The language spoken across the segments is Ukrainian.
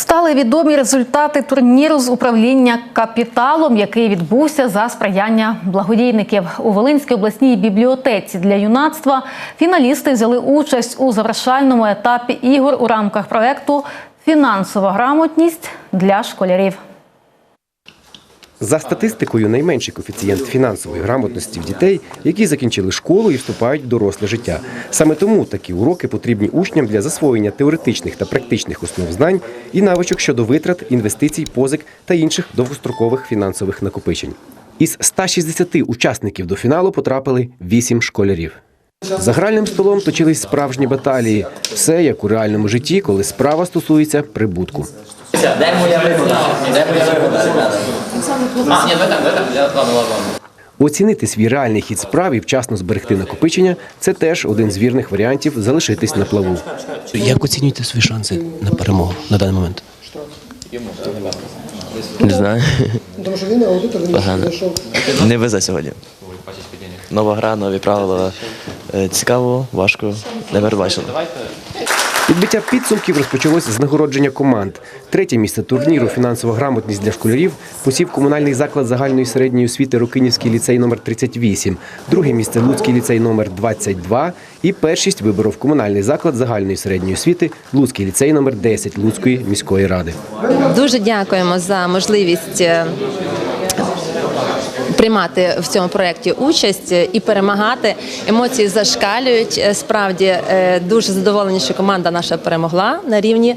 Стали відомі результати турніру з управління капіталом, який відбувся за сприяння благодійників у Волинській обласній бібліотеці для юнацтва. Фіналісти взяли участь у завершальному етапі ігор у рамках проекту Фінансова грамотність для школярів. За статистикою, найменший коефіцієнт фінансової грамотності в дітей, які закінчили школу і вступають в доросле життя. Саме тому такі уроки потрібні учням для засвоєння теоретичних та практичних основ знань і навичок щодо витрат, інвестицій, позик та інших довгострокових фінансових накопичень. Із 160 учасників до фіналу потрапили 8 школярів. За гральним столом точились справжні баталії. Все як у реальному житті, коли справа стосується прибутку. Де моя вигода? Де моя вигода? А, ні, ви так. Я- Ладно, ладно. Оцінити свій реальний хід справ і вчасно зберегти накопичення це теж один з вірних варіантів залишитись на плаву. Як оцінюєте свої шанси на перемогу на даний момент? Не знаю. Тому що він аудитор, він Погано. знайшов. Не везе сьогодні. Нова гра, нові правила. Е, Цікаво, важко. Не передбачено. Підбиття підсумків розпочалось з нагородження команд. Третє місце турніру Фінансова грамотність для школярів посів комунальний заклад загальної середньої освіти Рокинівський ліцей номер 38 Друге місце Луцький ліцей номер 22 І першість виборов комунальний заклад загальної середньої освіти Луцький ліцей номер 10 Луцької міської ради. Дуже дякуємо за можливість е, приймати в цьому проєкті участь е, і перемагати. Емоції зашкалюють. Е, Справді е, дуже задоволені, що команда наша перемогла на рівні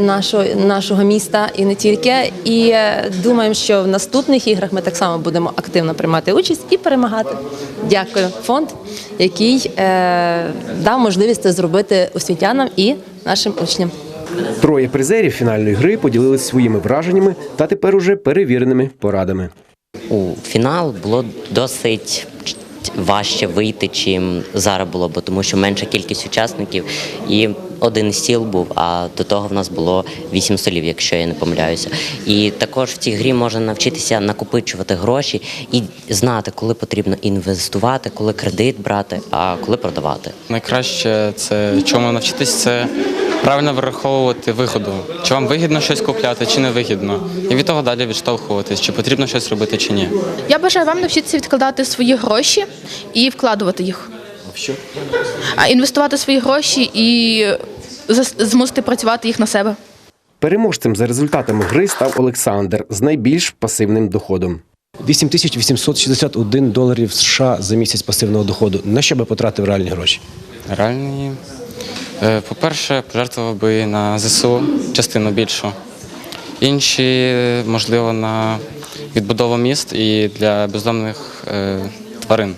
нашого, нашого міста і не тільки. І думаємо, що в наступних іграх ми так само будемо активно приймати участь і перемагати. Дякую, фонд, який дав можливість це зробити освітянам і нашим учням. Троє призерів фінальної гри поділились своїми враженнями та тепер уже перевіреними порадами. У фінал було досить важче вийти, чим зараз було, бо тому що менша кількість учасників і один стіл був, а до того в нас було вісім столів, якщо я не помиляюся. І також в цій грі можна навчитися накопичувати гроші і знати, коли потрібно інвестувати, коли кредит брати, а коли продавати. Найкраще це чому навчитись, це правильно вираховувати виходу. Чи вам вигідно щось купляти, чи не вигідно. І від того далі відштовхуватись, чи потрібно щось робити, чи ні. Я бажаю вам навчитися відкладати свої гроші і вкладувати їх. В що? А інвестувати свої гроші і змусити працювати їх на себе. Переможцем за результатами гри став Олександр з найбільш пасивним доходом. 8861 доларів США за місяць пасивного доходу. На що би потратив реальні гроші? Реальні. Е, По-перше, пожертвував би на ЗСУ частину більшу. Інші, можливо, на відбудову міст і для бездомних е, тварин.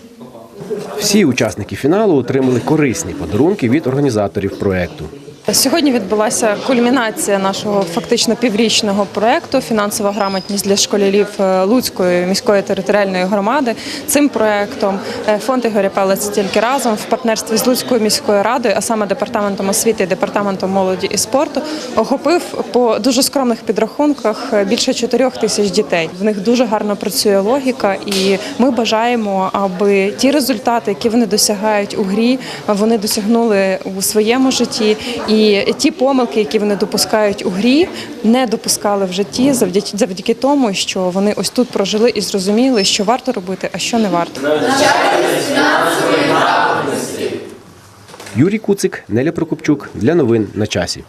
Всі учасники фіналу отримали корисні подарунки від організаторів проекту. Сьогодні відбулася кульмінація нашого фактично піврічного проекту Фінансова грамотність для школярів е, Луцької міської територіальної громади. Цим проектом е, фонд Ігоря Пелець тільки разом в партнерстві з Луцькою міською радою, а саме департаментом освіти і департаментом молоді і спорту, охопив по дуже скромних підрахунках е, більше 4 тисяч дітей. В них дуже гарно працює логіка, і ми бажаємо, аби ті результати, які вони досягають у грі, вони досягнули у своєму житті. І ті помилки, які вони допускають у грі, не допускали в житті завдяки завдяки тому, що вони ось тут прожили і зрозуміли, що варто робити, а що не варто. Юрій Куцик, Неля Прокопчук для новин на часі.